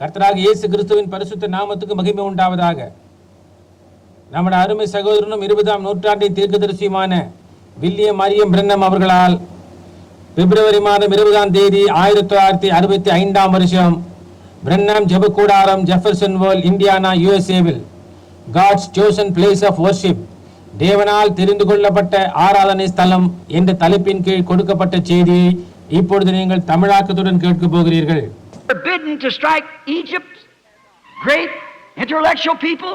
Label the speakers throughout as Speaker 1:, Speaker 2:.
Speaker 1: கர்த்தராக இயேசு கிறிஸ்துவின் பரிசுத்த நாமத்துக்கு மகிமை உண்டாவதாக. நம்முடைய அருமை சகோதரனும் இருபதாம் நூற்றாண்டின் தீர்க்கதரிசியுமான வில்லியம் மரியம் பிரன்னம் அவர்களால் பிப்ரவரி மாதம் இருபதாம் தேதி ஆயிரத்தி தொள்ளாயிரத்தி அறுபத்தி ஐந்தாம் வருஷம் பிரன்னம் ஜெபக்கூடாரம் Jeffersonville Indiana யுஎஸ்ஏவில் God's chosen place of worship தேவனால் தெரிந்து கொள்ளப்பட்ட ஆராதனை ஸ்தலம் என்ற தலைப்பின் கீழ் கொடுக்கப்பட்ட செய்தியை இப்பொழுது நீங்கள் தமிழாக்கத்துடன் கேட்கப் போகிறீர்கள்.
Speaker 2: Forbidden to strike Egypt's great intellectual people.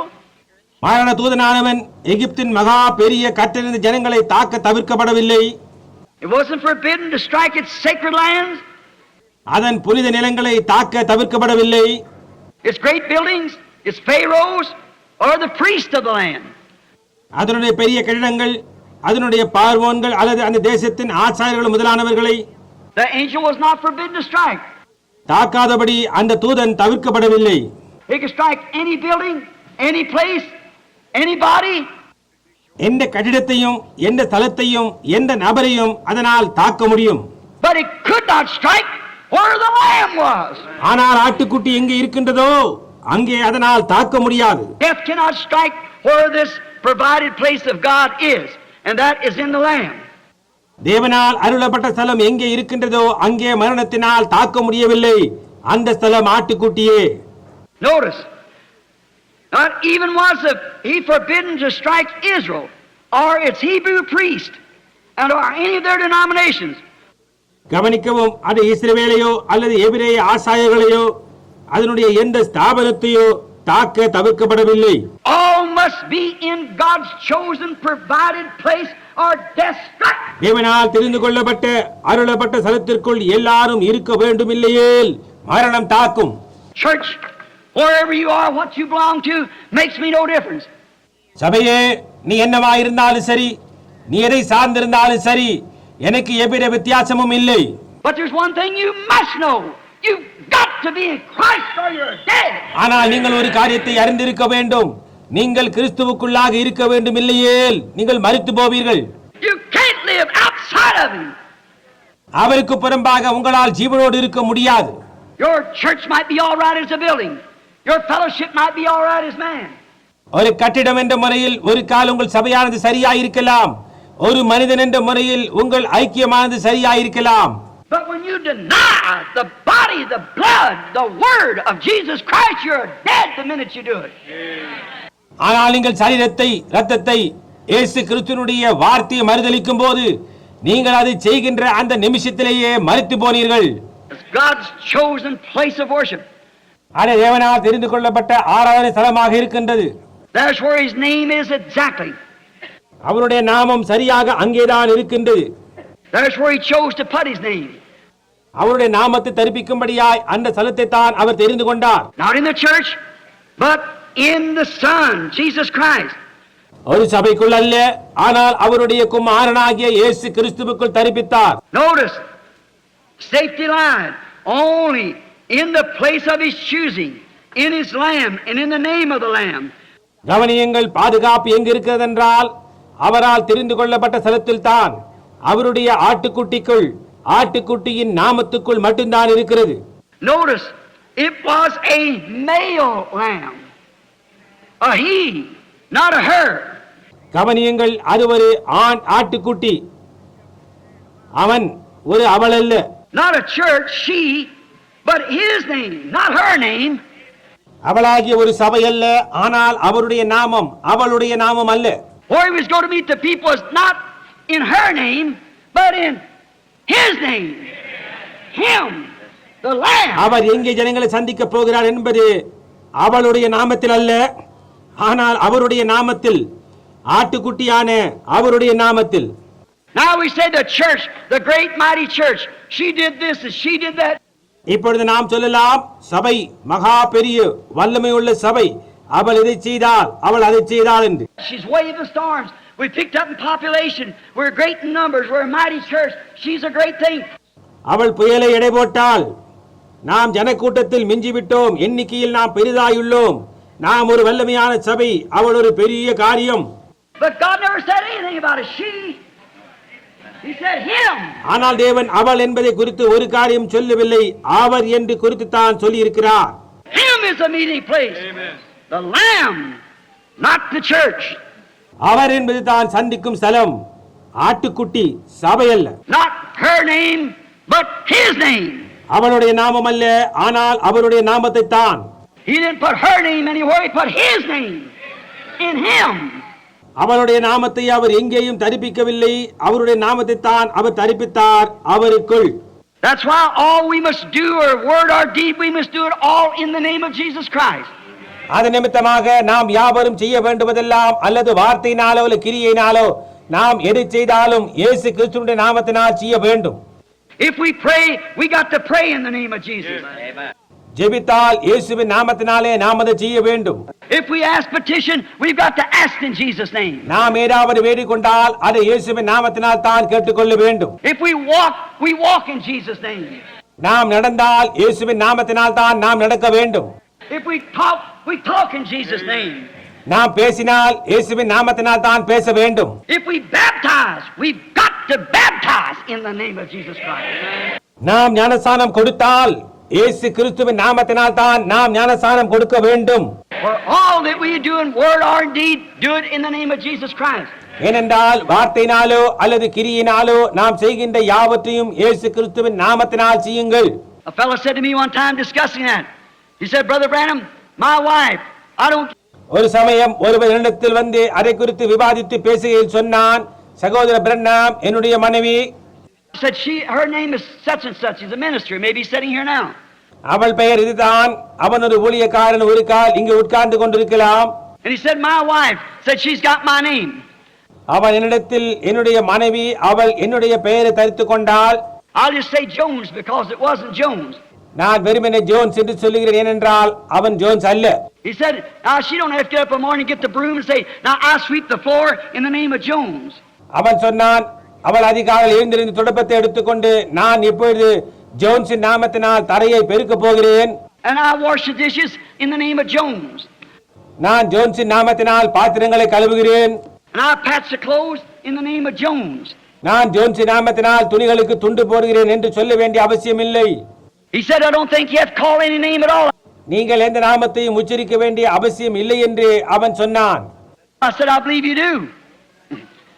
Speaker 1: மாரண தூதனானவன் எகிப்தின் மகா பெரிய கற்றறிந்த ஜனங்களை தாக்க தவிர்க்கப்படவில்லை
Speaker 2: It wasn't forbidden to strike its sacred lands,
Speaker 1: அதன் புனித நிலங்களை தாக்க தவிர்க்கப்படவில்லை
Speaker 2: its great buildings, its pharaohs, or the priests of the land.
Speaker 1: அதனுடைய பெரிய கட்டிடங்கள் அதனுடைய பார்வோன்கள் அல்லது அந்த தேசத்தின் ஆச்சாரியர்கள் முதலானவர்களை
Speaker 2: The angel was not forbidden to strike.
Speaker 1: தாக்காதபடி அந்த தூதன் தவிர்க்கப்படவில்லை. எந்த கட்டிடத்தையும் எந்த ஸ்தலத்தையும் எந்த நபரையும் அதனால் தாக்க முடியும். ஆனால் ஆட்டுக்குட்டி எங்கே இருக்கின்றதோ அங்கே அதனால் தாக்க முடியாது
Speaker 2: Death cannot strike where this provided place of God is, and that is in the lamb.
Speaker 1: தேவனால் அருளப்பட்ட ஸ்தலம் எங்கே இருக்கின்றதோ அங்கே மரணத்தினால் தாக்க முடியவில்லை அந்த ஸ்தலம் ஆட்டுக்குட்டியே
Speaker 2: Notice, not even was the, he forbidden to strike Israel or its Hebrew priest and or any of their denominations.
Speaker 1: கவனிக்கவும் அது இஸ்ரவேலையோ அல்லது எபிரேய ஆசாயர்களையோ அதனுடைய எந்த ஸ்தாபனத்தையோ தாக்க தவிர்க்கப்படவில்லை
Speaker 2: All must be in God's chosen provided place.
Speaker 1: தேவனால் தெரிந்து கொள்ளப்பட்ட அருளப்பட்ட ஸ்தலத்திற்குள் எல்லாரும் இருக்க வேண்டும் இல்லையேல் மரணம் தாக்கும்
Speaker 2: Church, wherever you are, what you belong to, makes me no difference.
Speaker 1: சபையே நீ என்னவா இருந்தாலும் சரி நீ எதை சார்ந்திருந்தாலும் சரி எனக்கு எவ்வித வித்தியாசமும் இல்லை
Speaker 2: But there's one thing you must know. You've got to be in Christ or you're dead.
Speaker 1: ஆனால் நீங்கள் ஒரு காரியத்தை அறிந்திருக்க வேண்டும் நீங்கள் கிறிஸ்துவுக்குள்ளாக இருக்க வேண்டும் இல்லையேல் நீங்கள் மறித்து போவீர்கள்
Speaker 2: You can't live outside of Him.
Speaker 1: அவருக்கு புறம்பாக உங்களால் ஜீவனோடு இருக்க முடியாது
Speaker 2: Your church might be all right as a building. Your fellowship might be all right as man.
Speaker 1: ஒரு கட்டிடம் என்ற முறையில் ஒரு கால் உங்கள் சபையானது சரியாயிருக்கலாம் ஒரு மனிதன் என்ற முறையில் உங்கள் ஐக்கியமானது சரியாயிருக்கலாம்
Speaker 2: But when you deny the body, the blood, the word of Jesus Christ, you're dead the minute you do it.
Speaker 1: ஆனால் நீங்கள் சரீரத்தை இரத்தத்தை இயேசு கிறிஸ்துவனுடைய வார்த்தையை மறுதலிக்கும் போது நீங்கள் அதை செய்கின்ற அந்த நிமிஷத்திலேயே மறித்து போனீர்கள்
Speaker 2: It's God's chosen place of worship.
Speaker 1: அது தேவனால் தெரிந்து கொள்ளப்பட்ட ஆராதனை ஸ்தலமாக இருக்கின்றது
Speaker 2: That's where His name is exactly.
Speaker 1: அவருடைய நாமம் சரியாக அங்கேதான் இருக்கின்றது
Speaker 2: That's where He chose to put His name.
Speaker 1: அவருடைய நாமத்தை தரிப்பிக்கும்படியாய் அந்த ஸ்தலத்தை தான் அவர் தெரிந்து கொண்டார்
Speaker 2: Not in the Son, Jesus Christ.
Speaker 1: ஒரு சபைக்குள் அல்ல ஆனால் அவருடைய குமாரனாகிய இயேசு கிறிஸ்துவுக்குள் தரிப்பித்தார்
Speaker 2: Notice, safety line, only in the place of His choosing, in His Lamb, and in the name of the Lamb.
Speaker 1: கவனியங்கள் பாதுகாப்பு எங்கு இருக்கிறது என்றால் அவரால் தெரிந்து கொள்ளப்பட்ட ஸ்தலத்தில் தான் அவருடைய ஆட்டுக்குட்டிக்குள் ஆட்டுக்குட்டியின் நாமத்துக்குள் மட்டும்தான் இருக்கிறது
Speaker 2: Notice, it was a male lamb, a he, not a her.
Speaker 1: கவனியங்கள் அது ஒரு ஆண் ஆட்டுக்குட்டி அவன் ஒரு அவள் அல்ல
Speaker 2: Not a church, she, but his name, not her name.
Speaker 1: அவளாகிய ஒரு சபை அல்ல ஆனால் அவருடைய நாமம் அவளுடைய நாமம் அல்ல
Speaker 2: Where he was going to meet the people was not in her name, but in his name. Him, the Lamb.
Speaker 1: அவர் எங்கே ஜனங்களை சந்திக்க போகிறார் என்பது அவளுடைய நாமத்தில் அல்ல ஆனால் அவருடைய நாமத்தில் ஆட்டுக்குட்டியான அவருடைய நாமத்தில்
Speaker 2: Now we say the church, the great mighty church, she did this and she did that.
Speaker 1: இப்பொழுது நாம் சொல்லலாம் சபை மகா பெரிய வல்லமை உள்ள சபை அவள் இதை செய்தாள் அவள் அதை செய்தாள் என்று
Speaker 2: She's waving the storms. We picked up in population. We're great in numbers. We're a mighty church. She's a great thing.
Speaker 1: அவள் புயலை எடை போட்டால் நாம் ஜனக்கூட்டத்தில் மிஞ்சிவிட்டோம் எண்ணிக்கையில் நாம் பெரிதாயுள்ளோம் நாம் ஒரு வல்லமையான சபை அவள் ஒரு பெரிய காரியம்
Speaker 2: But God never said anything about a she. He said him.
Speaker 1: ஆனால் தேவன் அவள் என்பதை குறித்து ஒரு காரியம் சொல்லவில்லை அவர் என்று குறித்து தான் சொல்லி இருக்கிறார்
Speaker 2: is the meeting place. The Lamb, not the church.
Speaker 1: அவர் என்பது தான் சந்திக்கும் ஸ்தலம் ஆட்டுக்குட்டி சபையல்ல
Speaker 2: Not her name, but His name.
Speaker 1: அவளுடைய நாமம் அல்ல ஆனால் அவருடைய நாமத்தை தான்
Speaker 2: He didn't put her name anywhere, He put His name in Him.
Speaker 1: அவருடைய நாமத்தை அவர் எங்கேயும் தரிப்பிக்கவில்லை அவருடைய நாமத்தை தான் அவர் தரிப்பித்தார் அவருக்குள்
Speaker 2: That's why all we must do, or word or deed, we must do it all in the name of Jesus Christ.
Speaker 1: அது நிமித்தமாக நாம் யாவரும் செய்ய வேண்டுவதெல்லாம் அல்லது வார்த்தையினாலோ அல்லது கிரியையினாலோ நாம் எதை செய்தாலும் இயேசு கிறிஸ்துவின் நாமத்தினால் செய்ய வேண்டும்
Speaker 2: If we pray, we got to pray in the name of Jesus.
Speaker 1: ஜெபித்தால் இயேசுவின் நாமத்தினாலே நாம் அதை செய்ய வேண்டும்
Speaker 2: If we ask petition, we've got to ask in Jesus' name.
Speaker 1: நாம் ஏதாவது வேண்டிக் கொண்டால் அதை இயேசுவின் நாமத்தினால் தான் கேட்டுக்கொள்ள வேண்டும்
Speaker 2: If we walk, we walk in Jesus' name.
Speaker 1: நாம் நடந்தால் இயேசுவின் நாமத்தினால் தான் நாம் நடக்க வேண்டும்
Speaker 2: If we talk, we talk in Jesus' name.
Speaker 1: நாம் பேசினால் இயேசுவின் நாமத்தினால் தான் பேச வேண்டும்
Speaker 2: If we baptize, we've got to baptize in the name of Jesus Christ.
Speaker 1: நாம் ஞானஸ்தானம் கொடுத்தால் இயேசு கிறிஸ்துவின் நாமத்தினால் தான் நாம் ஞானஸ்தானம் கொடுக்க வேண்டும்
Speaker 2: all that we do in word or deed, do it in the name of Jesus Christ.
Speaker 1: ஏனென்றால் வார்த்தையினாலோ அல்லது கிரியினாலோ நாம் செய்கின்ற யாவற்றையும் இயேசு கிறிஸ்துவின் நாமத்தினால் செய்யுங்கள்
Speaker 2: A fellow said to me one time discussing that. He said, Brother Branham, my wife, I don't
Speaker 1: ஒரு சமயம் ஒருவர் என்னிடத்தில் வந்து அதை குறித்து விவாதித்து பேசுகையில் சொன்னான் சகோதர பிரண்ணாம் என்னுடைய மனைவி
Speaker 2: said she her name is such and such. He's a minister, maybe sitting here now.
Speaker 1: அவள் பெயர் இதுதான் அவன் ஒரு ஊழியக்காரன் ஒரு கால் இங்கு உட்கார்ந்து கொண்டிருக்கலாம்
Speaker 2: And he said, My wife said she's got my name.
Speaker 1: அவன் என்னிடத்தில் என்னுடைய மனைவி அவள் என்னுடைய பெயரை தரித்துக் கொண்டால்
Speaker 2: I'll just say Jones because it wasn't Jones.
Speaker 1: நான் வெறுமனே ஜோன்ஸ் என்று சொல்லுகிறேன் ஏனென்றால் அவன் ஜோன்ஸ் அல்ல
Speaker 2: He said, now she don't have to get up in the morning, get the broom and say, now I sweep the floor in the name of Jones.
Speaker 1: அவன் சொன்னான் அவள் அதிகாலையில் எழுந்திருந்து துடப்பத்தை எடுத்துக்கொண்டு நான் இப்பொழுது ஜோன்ஸின் நாமத்தினால் தரையை பெருக்கப் போகிறேன். நான் ஜோன்ஸின் நாமத்தினால் பாத்திரங்களை கழுவுகிறேன். நான் ஜோன்ஸின் நாமத்தினால் துணிகளுக்கு துண்டு போடுகிறேன் என்று சொல்ல வேண்டிய அவசியம் இல்லை. நீங்கள் எந்த நாமத்தையும் உச்சரிக்க வேண்டிய அவசியம் இல்லை என்று அவன் சொன்னான்
Speaker 2: I said, I believe you do.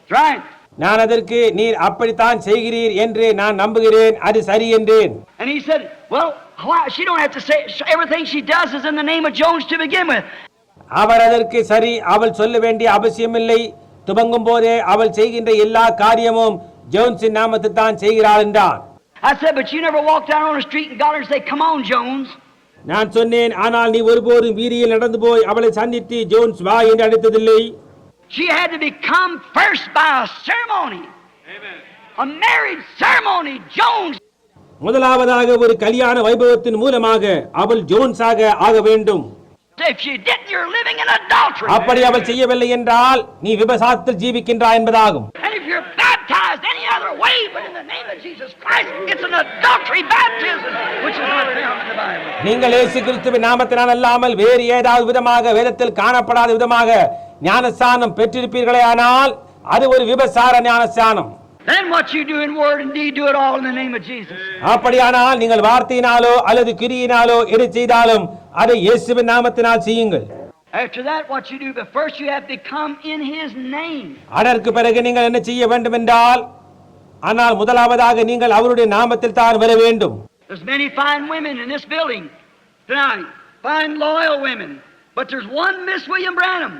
Speaker 2: Right.
Speaker 1: நான் அதற்கு நீர் அப்படித்தான் செய்கிறீர் என்று நான் நம்புகிறேன். அது சரி என்றேன்.
Speaker 2: And he said, Well, she don't have to say everything she does is in the name of Jones to begin with.
Speaker 1: அவர் அதற்கு சரி அவள் சொல்ல வேண்டிய அவசியமில்லை. துவங்கும் போதே அவள் செய்கின்ற எல்லா காரியமும் ஜோன்ஸின் நாமத்தை தான் செய்கிறாள் என்றான்.
Speaker 2: I said, But you never walked down on the street and got her and say, Come on, Jones.
Speaker 1: நான் சொன்னேன் ஆனால் நீ ஒருபோதும் வீதியில் நடந்து போய் அவளை சந்தித்து ஜோன்ஸ் வா என்று அழைத்ததில்லை.
Speaker 2: She had to become first by a ceremony. A marriage ceremony. Jones.
Speaker 1: முதலாவதாக ஒரு கல்யாண வைபவத்தின் மூலமாக அவள் ஜோன்ஸாக ஆக வேண்டும்
Speaker 2: If you didn't, you're living in adultery.
Speaker 1: அப்படி அவள் செய்யவில்லை என்றால் நீ விபசாரத்தில் ஜீவிக்கின்றாய் என்பதாகும்
Speaker 2: And if you're baptized any other way but in the name of Jesus Christ, it's an adultery baptism, which is not found in the Bible.
Speaker 1: நீங்கள் இயேசு கிறிஸ்துவின் நாமத்தினால் அல்லாமல் வேறு ஏதாவது விதமாக வேதத்தில் காணப்படாத விதமாக ஞானஸ்தானம் பெற்றிருப்பீர்களே ஆனால் அது ஒரு விபசார ஞானஸ்தானம். அப்படியானால் நீங்கள் வார்த்தையினாலோ அல்லது கிரியினாலோ எது செய்தாலும் அதை இயேசுவின் நாமத்தினால் செய்யுங்கள். அதற்கு பிறகு நீங்கள் என்ன செய்ய வேண்டும் என்றால் ஆனால் முதலாவதாக நீங்கள் அவருடைய நாமத்தில் தான் வர வேண்டும்
Speaker 2: There's many fine women in this building tonight, fine loyal women, but there's one Miss William Branham.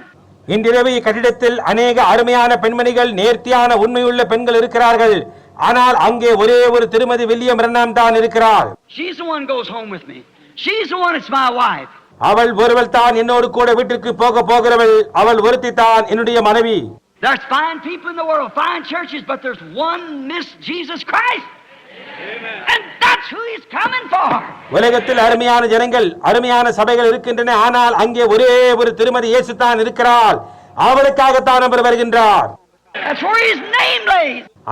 Speaker 1: இன்றிரவு கட்டிடத்தில் அநேக அருமையான பெண்மணிகள் நேர்த்தியான உண்மையுள்ள பெண்கள் இருக்கிறார்கள் ஆனால் அங்கே ஒரே ஒரு திருமதி வில்லியம் ரன்னாம் தான் இருக்கிறாள்
Speaker 2: She's the one who goes home with me. She's the one that's my wife.
Speaker 1: அவள் ஒருவள் தான் என்னோடு கூட வீட்டிற்கு போக போகிறவள் அவள் ஒருத்தி தான் என்னுடைய மனைவி
Speaker 2: There's fine people in the world, fine churches, but there's one Miss Jesus Christ. And that's who He's coming for.
Speaker 1: உலகத்தில் அருமையான ஜனங்கள் அருமையான சபைகள் இருக்கின்றன. ஆனால் அங்கே ஒரே ஒரு திருமதி இயேசு தான் இருக்கிறாள். அவளுக்காகத்தான் அவர் வருகின்றார்.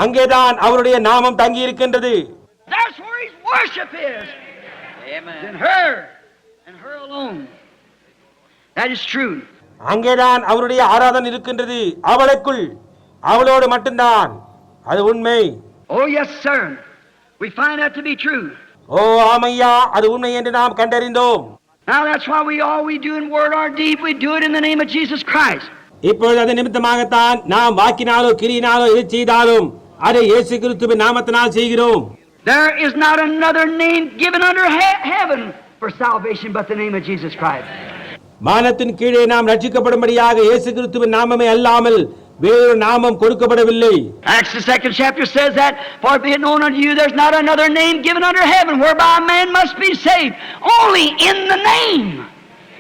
Speaker 1: அங்கேதான் அவருடைய நாமம் தங்கி இருக்கின்றது. அங்கேதான் அவருடைய ஆராதனை இருக்கின்றது. அவளுக்குள் அவளோடு மட்டும்தான். அது உண்மை.
Speaker 2: Oh, yes, sir. We find that to be true.
Speaker 1: ஓ ஆமையா அது உண்மை என்று நாம் கண்டறிந்தோம்
Speaker 2: Now that's why we all we do in word or deed, we do it in the name of Jesus Christ.
Speaker 1: இப்பொழுது அது நிமித்தமாகத்தான் நாம் வாக்கினாலோ கிரியினாலோ எது செய்தாலும் அதை இயேசு கிறிஸ்துவின் நாமத்தினால் செய்கிறோம்
Speaker 2: There is not another name given under he- heaven for salvation but the name of Jesus Christ.
Speaker 1: வானத்தின் கீழே நாம் ரட்சிக்கப்படும்படியாக இயேசு கிறிஸ்துவின் நாமமே அல்லாமல் வேறொரு நாமம் கொடுக்கப்படவில்லை
Speaker 2: Acts the second chapter says that, For it known unto you, there's not another name given under heaven whereby a man must be saved, only in the name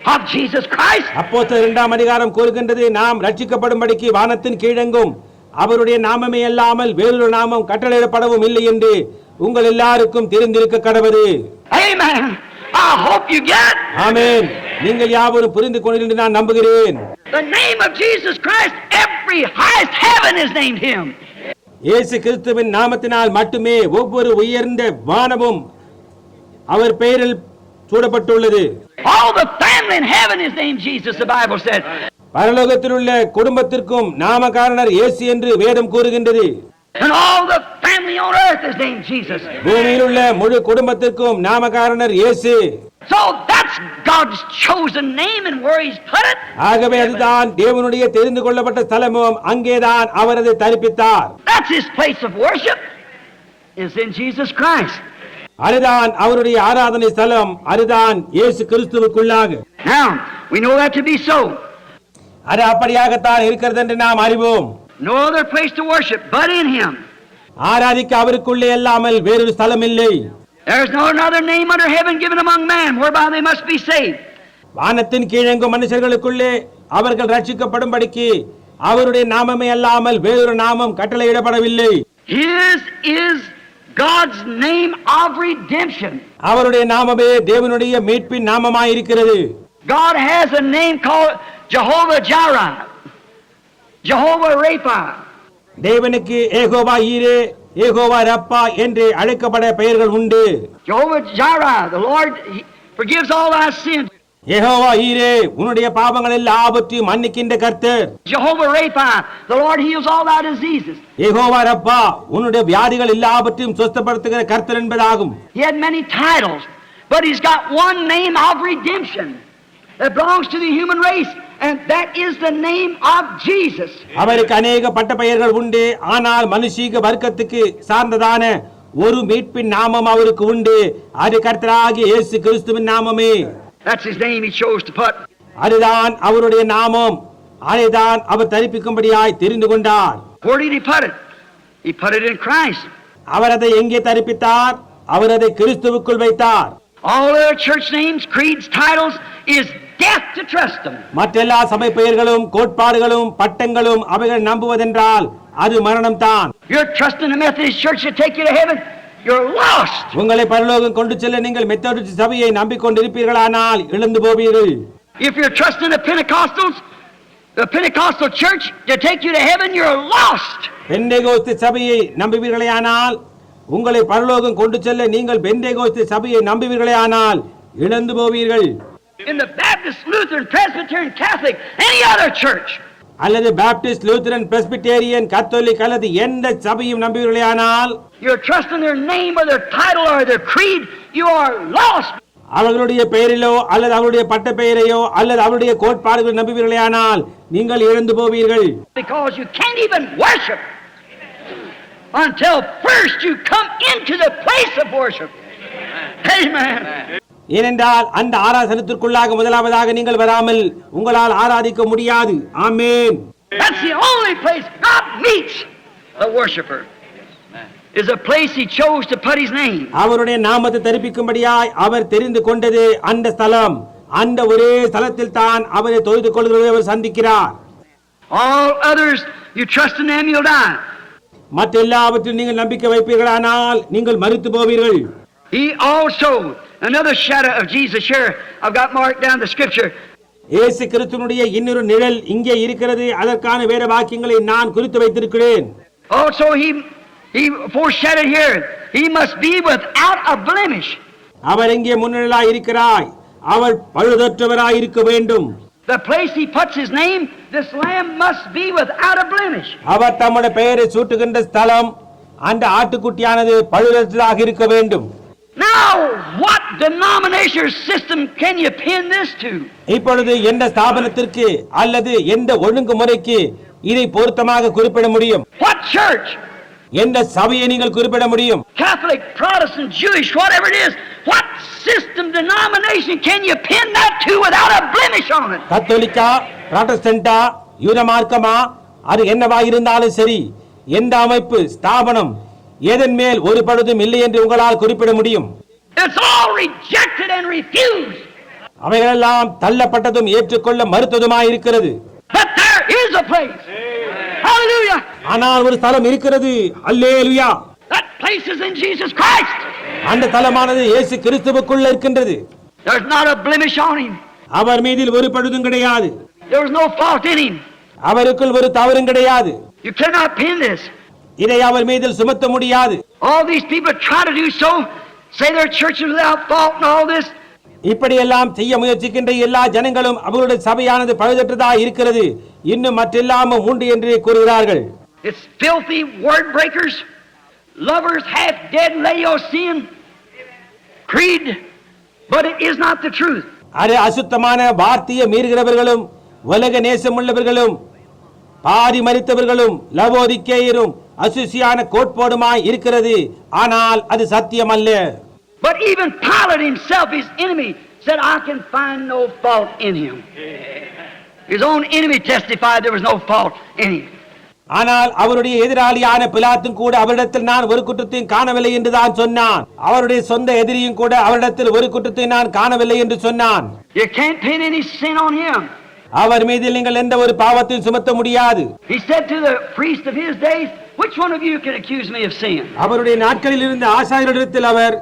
Speaker 2: of Jesus Christ.
Speaker 1: அப்போஸ்தலர் இரண்டாம் அதிகாரம் கூறுகின்றது நாம் ரட்சிக்கப்படும்படிக்கு வானத்தின் கீழெங்கும் அவருடைய நாமமே அல்லாமல் வேறொரு நாமம் கட்டளையிடப்படவும் இல்லை என்று உங்கள் எல்லாருக்கும் தெரிந்திருக்க கடவது
Speaker 2: Amen. I hope you get it.
Speaker 1: ஆமென் நீங்கள் யாவரும் புரிந்து கொண்டீர்கள் என்று நான் நம்புகிறேன்
Speaker 2: the name of Jesus Christ. Every highest heaven is named Him.
Speaker 1: இயேசு கிறிஸ்துவின் நாமத்தினால் மட்டுமே ஒவ்வொரு உயர்ந்த வானமும் அவர் பெயரில் சூடப்பட்டுள்ளது
Speaker 2: All the family in heaven is named Jesus, the Bible said.
Speaker 1: பரலோகத்தில் உள்ள குடும்பத்திற்கும் நாமகாரணர் இயேசு என்று வேதம் கூறுகின்றது
Speaker 2: And all the family on earth is named Jesus.
Speaker 1: பூமியில் உள்ள முழு குடும்பத்திற்கும் நாமகாரணர் இயேசு
Speaker 2: So that's God's chosen name and where He's put it.
Speaker 1: ஆகவே அதுதான் தேவனுடைய தெரிந்து கொள்ளப்பட்ட ஸ்தலமும் அங்கேதான் அவர் அதை தரிப்பித்தார்
Speaker 2: That's His place of worship, is in Jesus Christ.
Speaker 1: அதுதான் அவருடைய ஆராதனை ஸ்தலம் அதுதான் இயேசு கிறிஸ்துவுக்குள்ளாக
Speaker 2: Now, we know that to be so.
Speaker 1: அது அப்படியாகத்தான் இருக்கிறது என்று நாம் அறிவோம்
Speaker 2: No other place to worship but in Him.
Speaker 1: ஆராதிக்க அவருக்குள்ளே அல்லாமல் வேறொரு ஸ்தலம் இல்லை
Speaker 2: There's no another name under heaven given among men whereby they must be saved.
Speaker 1: வானத்தின் கீழெங்கும் மனுஷர்களுக்குள்ளே அவர்கள் ரட்சிக்கப்படும்படிக்கு அவருடைய நாமமே அல்லாமல் வேறொரு நாமம் கட்டளையிடப்படவில்லை
Speaker 2: His is God's name of redemption.
Speaker 1: அவருடைய நாமமே தேவனுடைய மீட்பின் நாமமாயிருக்கிறது
Speaker 2: God has a name called Jehovah Jireh, Rapha.
Speaker 1: தேவனுக்கு ஏகோவா ஈரே ஏகோவா ரப்பா என்று அழைக்கப்பட பெயர்கள் உண்டு
Speaker 2: Jehovah Jireh, the Lord forgives all our sins.
Speaker 1: Jehovah ஈரே உன்னுடைய பாவங்கள் எல்லாவற்றையும் மன்னிக்கின்ற கர்த்தர்
Speaker 2: Jehovah Rapha, the Lord heals all our diseases.
Speaker 1: Jehovah ரப்பா உன்னுடைய வியாதிகள் எல்லாவற்றையும் சுஸ்தப்படுத்துகிற கர்த்தர் என்பதாகும்
Speaker 2: He had many titles, but he's got one name of redemption
Speaker 1: அவருக்கு அநேக பட்ட பெயர்கள் உண்டு. ஆனால் மனுஷீக வர்க்கத்துக்கு சார்ந்ததான ஒரு மீட்பின் நாமம் அவருக்கு உண்டு. அது கர்த்தராகிய இயேசு கிறிஸ்துவின் நாமமே.
Speaker 2: That's his name he chose to put.
Speaker 1: அதுதான் அவருடைய நாமம். அதைதான் அவர் தரிப்பிக்கும்படியாய் தெரிந்து கொண்டார்.
Speaker 2: Where did he put it? He put it in Christ.
Speaker 1: அவர் அதை எங்கே தரிப்பித்தார்? அவர் அதை கிறிஸ்துவுக்குள் வைத்தார்.
Speaker 2: All other church names, creeds, titles is
Speaker 1: மற்றெல்லா சபை பெயர்களும் கோட்பாடுகளும் பட்டங்களும் அவைகள் நம்புவதென்றால் அது மரணம்தான்.
Speaker 2: You're trusting the Methodist Church to take you to heaven, you're lost.
Speaker 1: உங்களை பரலோகம் கொண்டு செல்ல நீங்கள் மெத்தடிஸ்ட் சபையை நம்பிக்கொண்டிருப்பீர்களானால் இழந்து போவீர்கள்.
Speaker 2: If you're trusting the Pentecostals, the Pentecostal church to take you to heaven, you're lost.
Speaker 1: Pentecost சபையை நம்புவீர்களேயானால் உங்களை பரலோகம் கொண்டு செல்ல நீங்கள் பெந்தேகோஸ்து சபையை நம்புவீர்களேயானால் இழந்து போவீர்கள்.
Speaker 2: In the Baptist, Lutheran, Presbyterian, Catholic, any other church,
Speaker 1: அல்லது பாப்டிஸ்ட் லூத்தரன் பிரஸ்பிட்டேரியன் கத்தோலிக் அல்லது எந்த சபையும் நம்புவீர்களேயானால்
Speaker 2: you're trusting their name or their title or their creed, you are lost.
Speaker 1: அவர்களுடைய பெயரிலோ அல்லது அவருடைய பட்ட பெயரையோ அல்லது அவருடைய கோட்பாடுகள் நம்புவீர்களேயானால் நீங்கள் இழந்து போவீர்கள்
Speaker 2: Because you can't even worship until first you come into the place of worship. Amen.
Speaker 1: ஏனென்றால் அந்த ஆராதனத்திற்குள்ளாக முதலாவதாக நீங்கள் வராமல் உங்களால் ஆராதிக்க முடியாது ஆமேன்
Speaker 2: That's the only place God meets a worshiper. Is a place He chose to put His name.
Speaker 1: அவருடைய நாமத்தை தரிப்பிக்கும்படியாய் அவர் தெரிந்து கொண்டது அந்த ஸ்தலம் அந்த ஒரே ஸ்தலத்தில் தான் அவரை தொழுது கொள்கிறதை அவர் சந்திக்கிறார்
Speaker 2: All others, you trust in them, you'll die.
Speaker 1: மற்ற எல்லாவற்றிலும் நீங்கள் நம்பிக்கை வைப்பீர்களானால் நீங்கள் மறித்து போவீர்கள்
Speaker 2: He also, another shadow of Jesus here, I've got marked down the scripture.
Speaker 1: இயேசு கிறிஸ்துவனுடைய இன்னொரு நிழல் இங்கே இருக்கிறது அதற்கான வேற வாக்கியங்களை நான் குறித்து வைத்திருக்கிறேன்
Speaker 2: Also, He, He foreshadowed here, He must be without a blemish.
Speaker 1: அவர் இங்கே முன்னிழலாய் இருக்கிறாய் அவர் பழுதற்றவராய் இருக்க வேண்டும்
Speaker 2: The place He puts His name, this lamb must be without a blemish.
Speaker 1: அவர் தம்முடைய பெயரை சூட்டுகின்ற ஸ்தலம் அந்த ஆட்டுக்குட்டியானது பழுதற்றதாக இருக்க வேண்டும்
Speaker 2: Now, what denomination or system can you pin this to?
Speaker 1: இப்பொழுது எந்த ஸ்தாபனத்திற்கு அல்லது எந்த ஒழுங்குமுறைக்கு இதை பொருத்தமாக குறிப்பிட முடியும்
Speaker 2: What church?
Speaker 1: எந்த சபையை நீங்கள் குறிப்பிட முடியும்
Speaker 2: Catholic, Protestant, Jewish, whatever it is. What system, denomination can you pin that to without a blemish on it?
Speaker 1: கத்தோலிக்கா புராட்டஸ்டன்டா யூத மார்க்கமா அது என்னவா இருந்தாலும் சரி எந்த அமைப்பு ஸ்தாபனம் எதன் மேல் ஒரு பழுதும் இல்லை என்று உங்களால் குறிப்பிட முடியும். அவைகளெல்லாம் தள்ளப்பட்டதும் ஏற்றுக்கொள்ள மறுத்ததுமாய் இருக்கிறது. ஆனால் ஒரு ஸ்தலம் இருக்கிறது அல்லேலுயா. அந்த தலமானது இயேசு கிறிஸ்துவுக்குள்ள இருக்கின்றது. அவர் மீதில் ஒரு பழுதும் கிடையாது. அவருக்குள் ஒரு தவறும் கிடையாது இதை அவர் மீதில் சுமத்த முடியாது
Speaker 2: All these people try to do so, say their church is without fault and all this.
Speaker 1: இப்படியெல்லாம் செய்ய முயற்சிக்கின்ற எல்லா ஜனங்களும் அவர்களுடைய சபையானது பழுதற்றதா இருக்கிறது இன்னும் மற்றெல்லாமும் உண்டு என்று கூறுகிறார்கள்
Speaker 2: It's filthy word breakers, lovers, half dead Laodicean creed, but it is not the truth.
Speaker 1: அது அசுத்தமான வார்த்தையை மீறுகிறவர்களும் உலக நேசமுள்ளவர்களும் பாதி மறித்தவர்களும் லவோதிக்கேயரும் அசுசியான கோட்பாடுமாய் இருக்கிறது ஆனால் அது சத்தியம் அல்ல
Speaker 2: But even Pilate himself, his enemy, said, I can find no fault in him. His own enemy testified there was no fault in him.
Speaker 1: ஆனால் அவருடைய எதிராளியான பிலாத்தும் கூட அவரிடத்தில் நான் ஒரு குற்றத்தையும் காணவில்லை என்று தான் சொன்னான் அவருடைய சொந்த எதிரியும் கூட அவரிடத்தில் ஒரு குற்றத்தையும் நான் காணவில்லை என்று சொன்னான்
Speaker 2: You can't pin any sin on him.
Speaker 1: அவர் மீதில் நீங்கள் எந்த ஒரு பாவத்தையும் சுமத்த முடியாது
Speaker 2: He said to the priest of his days, Which one of you can accuse me of sin?
Speaker 1: அவருடைய நாட்களில் இருந்த ஆசாரியரிடத்தில் அவர்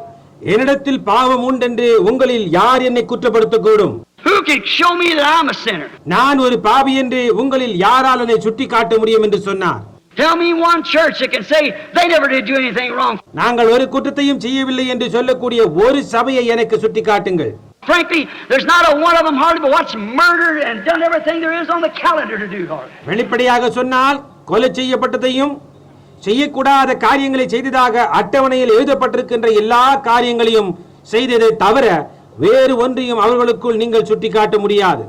Speaker 1: என்னிடத்தில் பாவம் உண்டென்று உங்களில் யார் என்னை குற்றப்படுத்தக்கூடும்
Speaker 2: Who can show me that I'm a sinner?
Speaker 1: நான் ஒரு பாவி என்று உங்களில் யாரால் என்னை சுட்டி காட்ட முடியும் என்று சொன்னார்
Speaker 2: Tell me one church that can say they never did do anything wrong.
Speaker 1: நாங்கள் ஒரு குற்றத்தையும் செய்யவில்லை என்று சொல்லக்கூடிய ஒரு சபையை எனக்கு சுட்டி காட்டுங்கள்
Speaker 2: Frankly, there's not a one of them hardly but what's murdered and done everything there is on the calendar to do hardly.
Speaker 1: வெளிப்படையாக சொன்னால் கொலை செய்யப்பட்டதையும் செய்யக்கூடாத காரியங்களை செய்ததாக அட்டவணையில் எழுதப்பட்டிருக்கின்ற எல்லா காரியங்களையும் செய்ததை தவிர வேறு ஒன்றையும் அவர்களுக்குள் நீங்கள் சுட்டிக்காட்ட முடியாது.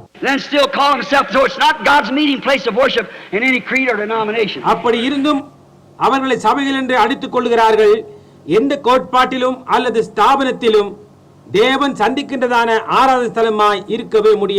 Speaker 1: அப்படி இருந்தும் அவர்களை சபைகள் என்று அடித்துக் கொள்கிறார்கள் எந்த கோட்பாட்டிலும் அல்லது ஸ்தாபனத்திலும் தேவன் சந்திக்கின்றதான ஆராதனை ஸ்தலமாய் இருக்கவே முடியாது.